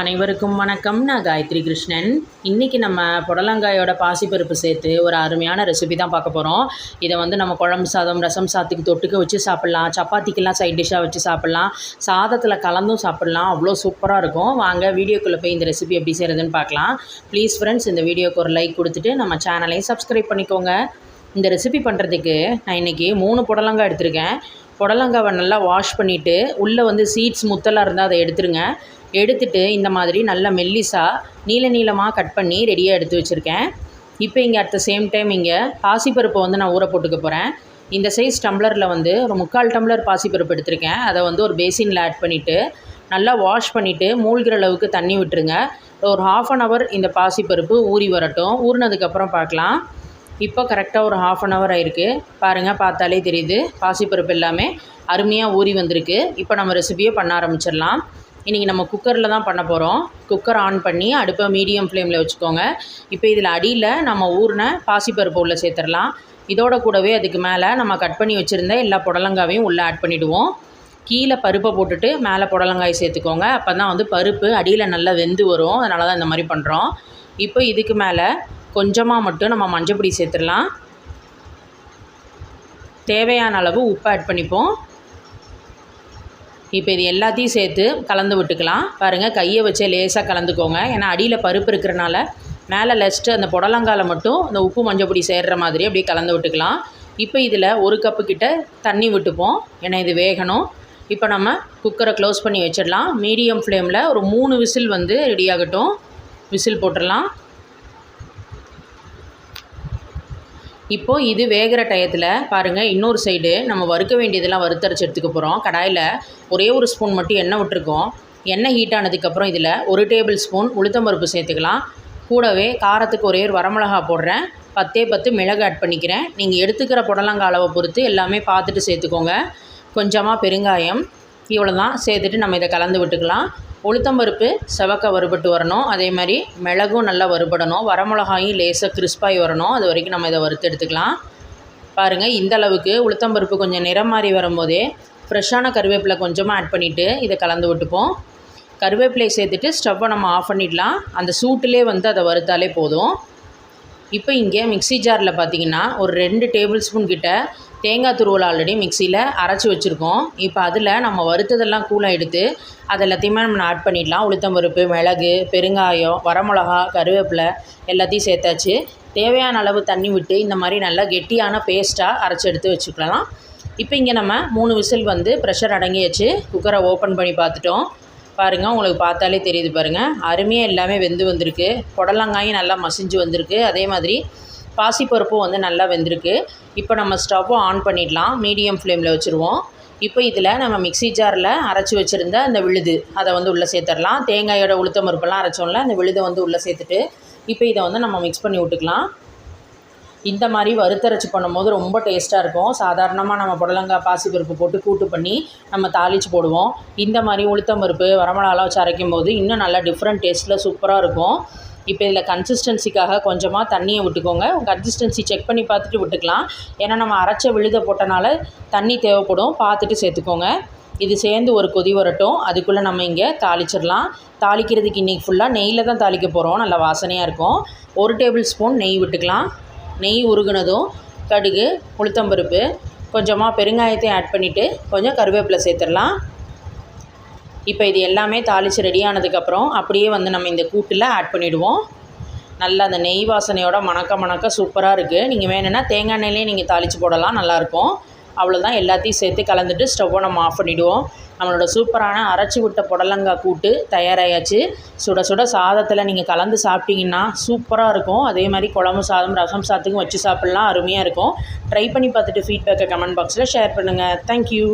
அனைவருக்கும் வணக்கம். நான் காயத்ரி கிருஷ்ணன். இன்றைக்கி நம்ம புடலங்காயோட பாசிப்பருப்பு சேர்த்து ஒரு அருமையான ரெசிபி தான் பார்க்க போகிறோம் இதை வந்து நம்ம குழம்பு சாதம் ரசம் சாதத்துக்கு தொட்டுக்க வச்சு சாப்பிட்லாம். சப்பாத்திக்கெல்லாம் சைட் டிஷ்ஷாக வச்சு சாப்பிட்லாம். சாதத்தில் கலந்தும் சாப்பிட்லாம். அவ்வளோ சூப்பராக இருக்கும். வாங்க வீடியோக்குள்ளே போய் இந்த ரெசிபி எப்படி செய்கிறதுன்னு பார்க்கலாம். ப்ளீஸ் ஃப்ரெண்ட்ஸ் இந்த வீடியோக்கு ஒரு லைக் கொடுத்துட்டு நம்ம சேனலையும் சப்ஸ்கிரைப் பண்ணிக்கோங்க. இந்த ரெசிபி பண்ணுறதுக்கு நான் இன்றைக்கி மூணு புடலங்காய் எடுத்திருக்கேன். புடலங்காவை நல்லா வாஷ் பண்ணிவிட்டு உள்ளே வந்து சீட்ஸ் முத்தலாக இருந்தால் அதை எடுத்துருங்க. எடுத்துட்டு இந்த மாதிரி நல்ல மெல்லிஸாக நீல நீளமாக கட் பண்ணி ரெடியாக எடுத்து வச்சுருக்கேன். இப்போ இங்கே அட் த சேம் டைம் இங்கே பாசிப்பருப்பை வந்து நான் ஊற போட்டுக்க போகிறேன் இந்த சைஸ் டம்ளரில் வந்து ஒரு முக்கால் டம்ளர் பாசிப்பருப்பு எடுத்திருக்கேன். அதை வந்து ஒரு பேசினில் ஆட் பண்ணிவிட்டு நல்லா வாஷ் பண்ணிவிட்டு மூழ்கிற அளவுக்கு தண்ணி விட்டுருங்க. ஒரு ஹாஃப் அன் ஹவர் இந்த பாசிப்பருப்பு ஊறி வரட்டும். ஊறினதுக்கப்புறம் பார்க்கலாம். இப்போ கரெக்டாக ஒரு ஹாஃப் அன் ஹவர் ஆயிருக்கு. பாருங்கள் பார்த்தாலே தெரியுது. பாசிப்பருப்பு எல்லாமே அருமையாக ஊறி வந்திருக்கு. இப்போ நம்ம ரெசிபியை பண்ண ஆரம்பிச்சிடலாம். இன்றைக்கி நம்ம குக்கரில் தான் பண்ண போகிறோம் குக்கர் ஆன் பண்ணி அடுப்பை மீடியம் ஃப்ளேமில் வச்சுக்கோங்க. இப்போ இதில் அடியில் நம்ம ஊறின பாசிப்பருப்பு உள்ளே சேர்த்துடலாம். இதோட கூடவே அதுக்கு மேலே நம்ம கட் பண்ணி வச்சுருந்த எல்லா புடலங்காவையும் உள்ளே ஆட் பண்ணிவிடுவோம் கீழே பருப்பை போட்டுட்டு மேலே புடலங்காய் சேர்த்துக்கோங்க. அப்போ தான் வந்து பருப்பு அடியில் நல்லா வெந்து வரும். அதனால தான் இந்த மாதிரி பண்ணுறோம் இப்போ இதுக்கு மேலே கொஞ்சமாக மட்டும் நம்ம மஞ்சப்பொடி சேர்த்துடலாம். தேவையான அளவு உப்பு ஆட் பண்ணிப்போம். இப்போ இது எல்லாத்தையும் சேர்த்து கலந்து விட்டுக்கலாம். பாருங்கள் கையை வச்சே லேசாக கலந்துக்கோங்க. ஏன்னா அடியில் பருப்பு இருக்கிறனால மேலே லெஸ்ட்டு அந்த புடலங்கால மட்டும் அந்த உப்பு மஞ்சப்பொடி சேர்கிற மாதிரி அப்படியே கலந்து விட்டுக்கலாம். இப்போ இதில் ஒரு கப்பு கிட்ட தண்ணி விட்டுப்போம். ஏன்னா இது வேகணும். இப்போ நம்ம குக்கரை க்ளோஸ் பண்ணி வச்சிடலாம். மீடியம் ஃப்ளேமில் ஒரு மூணு விசில் வந்து ரெடி ஆகட்டும். விசில் போட்டுடலாம். இப்போது இது வேகிற டயத்தில் பாருங்கள் இன்னொரு சைடு நம்ம வறுக்க வேண்டியதெல்லாம் வறுத்தரைச்சி எடுத்துக்க போகிறோம் கடாயில் ஒரே ஒரு ஸ்பூன் மட்டும் எண்ணெய் விட்டுருக்கோம். எண்ணெய் ஹீட் ஆனதுக்கப்புறம் இதில் ஒரு டேபிள் ஸ்பூன் உளுத்தம்பருப்பு சேர்த்துக்கலாம். கூடவே காரத்துக்கு ஒரே ஒரு வரமிளகா போடுறேன். பத்தே பத்து மிளகு ஆட் பண்ணிக்கிறேன். நீங்கள் எடுத்துக்கிற புடலங்காய் அளவை பொறுத்து எல்லாமே பார்த்துட்டு சேர்த்துக்கோங்க. கொஞ்சமாக பெருங்காயம் இவ்வளோ தான் சேர்த்துட்டு நம்ம இதை கலந்து விட்டுக்கலாம். உளுத்தம்பருப்பு செவக்க வறுபட்டு வரணும். அதே மாதிரி மிளகும் நல்லா வறுபடணும். வரமிளகாயும் லேசாக கிறிஸ்பாகி வரணும். அது வரைக்கும் நம்ம இதை வறுத்து எடுத்துக்கலாம். பாருங்கள் இந்த அளவுக்கு உளுத்தம்பருப்பு கொஞ்சம் நிறம் மாறி வரும்போதே ஃப்ரெஷ்ஷான கருவேப்பிலை கொஞ்சமாக ஆட் பண்ணிவிட்டு இதை கலந்து விட்டுப்போம். கருவேப்பிலை சேர்த்துட்டு ஸ்டவ்வை நம்ம ஆஃப் பண்ணிடலாம். அந்த சூட்டிலே வந்து அதை வறுத்தாலே போதும். இப்போ இங்கே மிக்ஸி ஜாரில் பார்த்தீங்கன்னா ஒரு ரெண்டு டேபிள் ஸ்பூன் கிட்ட தேங்காய் துருவல் ஆல்ரெடி மிக்சியில் அரைச்சி வச்சுருக்கோம். இப்போ அதில் நம்ம வறுத்ததெல்லாம் கூலாக எடுத்து அது எல்லாத்தையுமே நம்ம ஆட் பண்ணிடலாம். உளுத்தம்பருப்பு மிளகு பெருங்காயம் வரமிளகா கருவேப்பிலை எல்லாத்தையும் சேர்த்தாச்சு. தேவையான அளவு தண்ணி விட்டு இந்த மாதிரி நல்லா கெட்டியான பேஸ்ட்டாக அரைச்சி எடுத்து வச்சுக்கலாம். இப்போ இங்கே நம்ம மூணு விசில் வந்து ப்ரெஷர் அடங்கியாச்சு. குக்கரை ஓப்பன் பண்ணி பார்த்துட்டோம். பாருங்கள் உங்களுக்கு பார்த்தாலே தெரியுது பாருங்கள் அருமையாக எல்லாமே வெந்து வந்திருக்கு. புடலங்காயும் நல்லா மசிஞ்சு வந்திருக்கு. அதே மாதிரி பாசிப்பருப்பும் வந்து நல்லா வெந்திருக்கு. இப்போ நம்ம ஸ்டவ்வும் ஆன் பண்ணிடலாம். மீடியம் ஃப்ளேமில் வச்சுருவோம். இப்போ இதில் நம்ம மிக்ஸி ஜாரில் அரைச்சி வச்சுருந்த அந்த விழுது அதை வந்து உள்ளே சேர்த்துடலாம். தேங்காயோட உளுத்தம் பருப்பெல்லாம் அரைச்சோம்ல அந்த விழுதை வந்து உள்ளே சேர்த்துட்டு இப்போ இதை வந்து நம்ம மிக்ஸ் பண்ணி விட்டுக்கலாம். இந்த மாதிரி வறுத்தரைச்சி பண்ணும்போது ரொம்ப டேஸ்ட்டாக இருக்கும். சாதாரணமாக நம்ம புடலங்காய் பாசிப்பருப்பு போட்டு கூட்டு பண்ணி நம்ம தாளித்து போடுவோம். இந்த மாதிரி உளுத்தம் பருப்பு வரமிளகாலாம் வச்சு அரைக்கும் போது இன்னும் நல்லா டிஃப்ரெண்ட் டேஸ்ட்டில் சூப்பராக இருக்கும். இப்போ இதில் கன்சிஸ்டன்சிக்காக கொஞ்சமாக தண்ணியை விட்டுக்கோங்க. கன்சிஸ்டன்சி செக் பண்ணி பார்த்துட்டு விட்டுக்கலாம். ஏன்னா நம்ம அரைச்ச விழுத போட்டனால தண்ணி தேவைப்படும். பார்த்துட்டு சேர்த்துக்கோங்க. இது சேர்ந்து ஒரு கொதி வரட்டும். அதுக்குள்ளே நம்ம இங்கே தாளிச்சிடலாம். தாளிக்கிறதுக்கு இன்றைக்கி ஃபுல்லாக நெய்யில் தான் தாளிக்க போகிறோம் நல்லா வாசனையாக இருக்கும். ஒரு டேபிள் ஸ்பூன் நெய் விட்டுக்கலாம். நெய் உருகுனதும் கடுகு உளுத்தம்பருப்பு கொஞ்சமாக பெருங்காயத்தையும் ஆட் பண்ணிவிட்டு கொஞ்சம் கருவேப்பிலை சேர்த்துடலாம். இப்போ இது எல்லாமே தாளித்து ரெடி ஆனதுக்கப்புறம் அப்படியே வந்து நம்ம இந்த கூட்டில் ஆட் பண்ணிவிடுவோம் நல்லா அந்த நெய் வாசனையோட மணக்க மணக்க சூப்பராக இருக்குது நீங்கள் வேணும்னா தேங்காய் எண்ணெயிலே நீங்கள் தாளித்து போடலாம் நல்லாயிருக்கும் அவ்வளோதான் எல்லாத்தையும் சேர்த்து கலந்துட்டு ஸ்டவ்வை நம்ம ஆஃப் பண்ணிவிடுவோம் நம்மளோட சூப்பரான அரைச்சி விட்ட புடலங்காய் கூட்டு தயாராகியாச்சு சுட சுட சாதத்தில் நீங்கள் கலந்து சாப்பிட்டீங்கன்னா சூப்பராக இருக்கும். அதே மாதிரி குழம்பு சாதம் ரசம் சாதத்துக்கும் வச்சு சாப்பிட்லாம் அருமையாக இருக்கும். ட்ரை பண்ணி பார்த்துட்டு ஃபீட்பேக்கை கமெண்ட் பாக்ஸில் ஷேர் பண்ணுங்கள் தேங்க்யூ